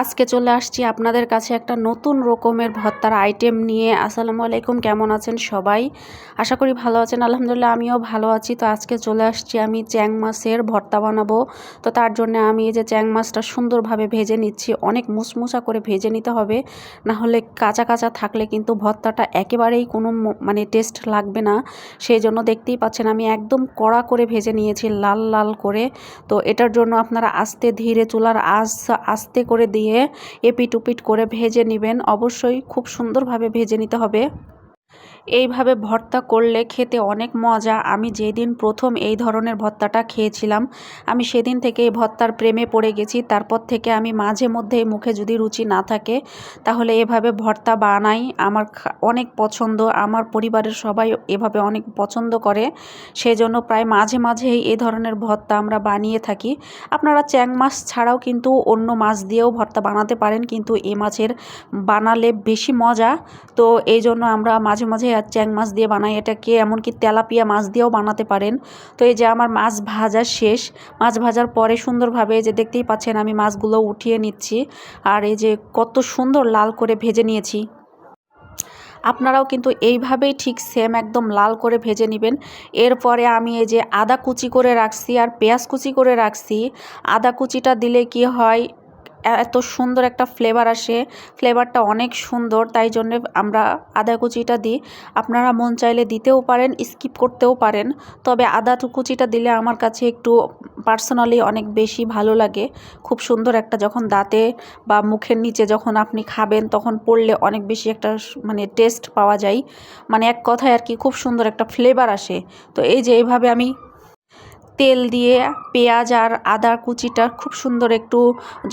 আজকে চলে আসছি আপনাদের কাছে একটা নতুন রকমের ভর্তার আইটেম নিয়ে। আসসালামু আলাইকুম, কেমন আছেন সবাই? আশা করি ভালো আছেন। আলহামদুলিল্লাহ, আমিও ভালো আছি। তো আজকে চলে আসছি আমি চ্যাং মাছের ভর্তা বানাবো। তো তার জন্য আমি এই যে চ্যাং মাছটা সুন্দরভাবে ভেজে নিচ্ছি। অনেক মুসমুসা করে ভেজে নিতে হবে। না হলে কাঁচা কাঁচা থাকলে কিন্তু ভর্তাটা একেবারেই কোনো মানে টেস্ট লাগবে না। সেই জন্য দেখতেই পাচ্ছেন আমি একদম কড়া করে ভেজে নিয়েছি, লাল লাল করে। তো এটার জন্য আপনারা আস্তে ধীরে চুলার আস আস্তে করে দিয়ে এপিট উপিট করে ভেজে নেবেন। অবশ্যই খুব সুন্দরভাবে ভেজে নিতে হবে। এইভাবে ভর্তা করলে খেতে অনেক মজা। আমি যেদিন প্রথম এই ধরনের ভর্তাটা খেয়েছিলাম, আমি সেদিন থেকে এই ভর্তার প্রেমে পড়ে গেছি। তারপর থেকে আমি মাঝে মধ্যে মুখে যদি রুচি না থাকে, তাহলে এভাবে ভর্তা বানাই আমার অনেক পছন্দ। আমার পরিবারের সবাই এভাবে অনেক পছন্দ করে। সেজন্য প্রায় মাঝে মাঝেই এই ধরনের ভর্তা আমরা বানিয়ে থাকি। আপনারা চ্যাং মাছ ছাড়াও কিন্তু অন্য মাছ দিয়েও ভর্তা বানাতে পারেন, কিন্তু এ মাছের বানালে বেশি মজা। তো এই জন্য আমরা মাঝে মাঝে আর চ্যাং মাছ দিয়ে বানাই এটাকে, এমনকি তেলাপিয়া মাছ দিয়েও বানাতে পারেন। তো এই যে আমার মাছ ভাজা শেষ, মাছ ভাজার পরে সুন্দরভাবে যে দেখতেই পাচ্ছেন আমি মাছগুলো উঠিয়ে নিচ্ছি আর এই যে কত সুন্দর লাল করে ভেজে নিয়েছি। আপনারাও কিন্তু এইভাবেই ঠিক সেম একদম লাল করে ভেজে নেবেন। এরপরে আমি এই যে আদা কুচি করে রাখছি আর পেঁয়াজ কুচি করে রাখছি। আদা কুচিটা দিলে কি হয় এত সুন্দর একটা ফ্লেভার আসে। ফ্লেভারটা অনেক সুন্দর, তাই জন্য আমরা আদা কুচিটা দিই। আপনারা মন চাইলে দিতেও পারেন স্কিপ করতেও পারেন। তবে আদা কুচিটা দিলে আমার কাছে একটু পার্সোনালি অনেক বেশি ভালো লাগে। খুব সুন্দর একটা যখন দাঁতে বা মুখের নিচে যখন আপনি খাবেন, তখন পড়লে অনেক বেশি একটা মানে টেস্ট পাওয়া যায়। মানে এক কথায় আর কি, খুব সুন্দর একটা ফ্লেভার আসে। তো এই যে এইভাবে আমি তেল দিয়ে পেঁয়াজ আর আদার কুচিটা খুব সুন্দর একটু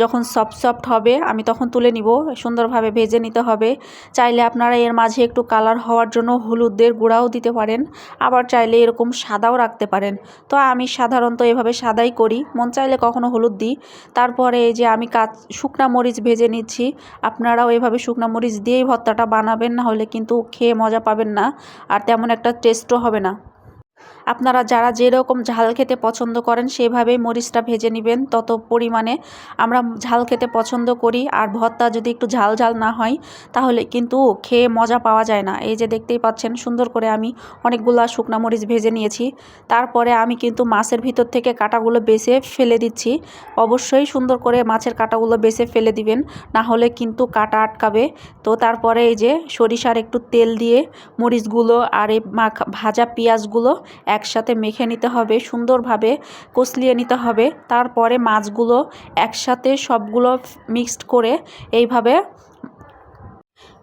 যখন সফট সফট হবে, আমি তখন তুলে নিব, সুন্দরভাবে ভেজে নিতে হবে। চাইলে আপনারা এর মাঝে একটু কালার হওয়ার জন্য হলুদের গুঁড়াও দিতে পারেন, আবার চাইলে এরকম সাদাও রাখতে পারেন। তো আমি সাধারণত এভাবে সাদাই করি, মন চাইলে কখনো হলুদ দিই। তারপরে এই যে আমি কাঁচ, শুকনা মরিচ ভেজে নিচ্ছি, আপনারাও এভাবে শুকনা মরিচ দিয়েই ভর্তাটা বানাবেন, না হলে কিন্তু খেয়ে মজা পাবেন না, আর তেমন একটা টেস্টও হবে না। আপনারা যারা যেরকম ঝাল খেতে পছন্দ করেন, সেভাবেই মরিচটা ভেজে নেবেন। তত পরিমাণে আমরা ঝাল খেতে পছন্দ করি। আর ভর্তা যদি একটু ঝাল ঝাল না হয়, তাহলে কিন্তু খেয়ে মজা পাওয়া যায় না। এই যে দেখতেই পাচ্ছেন, সুন্দর করে আমি অনেকগুলা শুকনা মরিচ ভেজে নিয়েছি। তারপরে আমি কিন্তু মাছের ভিতর থেকে কাটাগুলো বেছে ফেলে দিচ্ছি। অবশ্যই সুন্দর করে মাছের কাটাগুলো বেছে ফেলে দিবেন, না হলে কিন্তু কাটা আটকাবে। তো তারপরে এই যে সরিষার একটু তেল দিয়ে মরিচগুলো আর এই ভাজা পেঁয়াজগুলো একসাথে মেখে নিতে হবে, সুন্দরভাবে কষলিয়ে নিতে হবে। তারপরে মাছগুলো একসাথে সবগুলো মিক্সড করে এইভাবে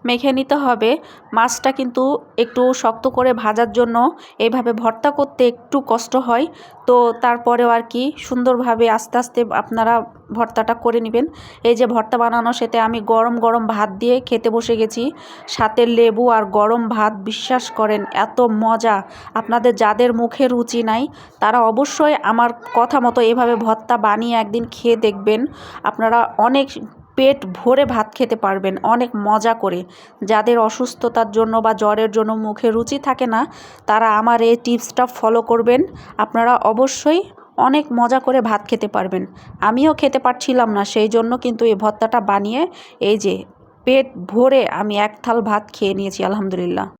মেখে নিতে হবে। মাছটা কিন্তু একটু শক্ত করে ভাজার জন্য এইভাবে ভর্তা করতে একটু কষ্ট হয়। তো তারপরেও আর কি সুন্দরভাবে আস্তে আস্তে আপনারা ভর্তাটা করে নেবেন। এই যে ভর্তা বানানো সেতে আমি গরম গরম ভাত দিয়ে খেতে বসে গেছি। সাথে লেবু আর গরম ভাত, বিশ্বাস করেন, এত মজা। আপনাদের যাদের মুখে রুচি নাই, তারা অবশ্যই আমার কথা মতো এভাবে ভর্তা বানিয়ে একদিন খেয়ে দেখবেন। আপনারা অনেক পেট ভরে ভাত খেতে পারবেন, অনেক মজা করে। যাদের অসুস্থতার জন্য বা জ্বরের জন্য মুখে রুচি থাকে না, তারা আমার এই টিপসটা ফলো করবেন। আপনারা অবশ্যই অনেক মজা করে ভাত খেতে পারবেন। আমিও খেতে পারছিলাম না, সেই জন্য কিন্তু এই ভর্তাটা বানিয়ে এই যে পেট ভরে আমি এক থাল ভাত খেয়ে নিয়েছি, আলহামদুলিল্লাহ।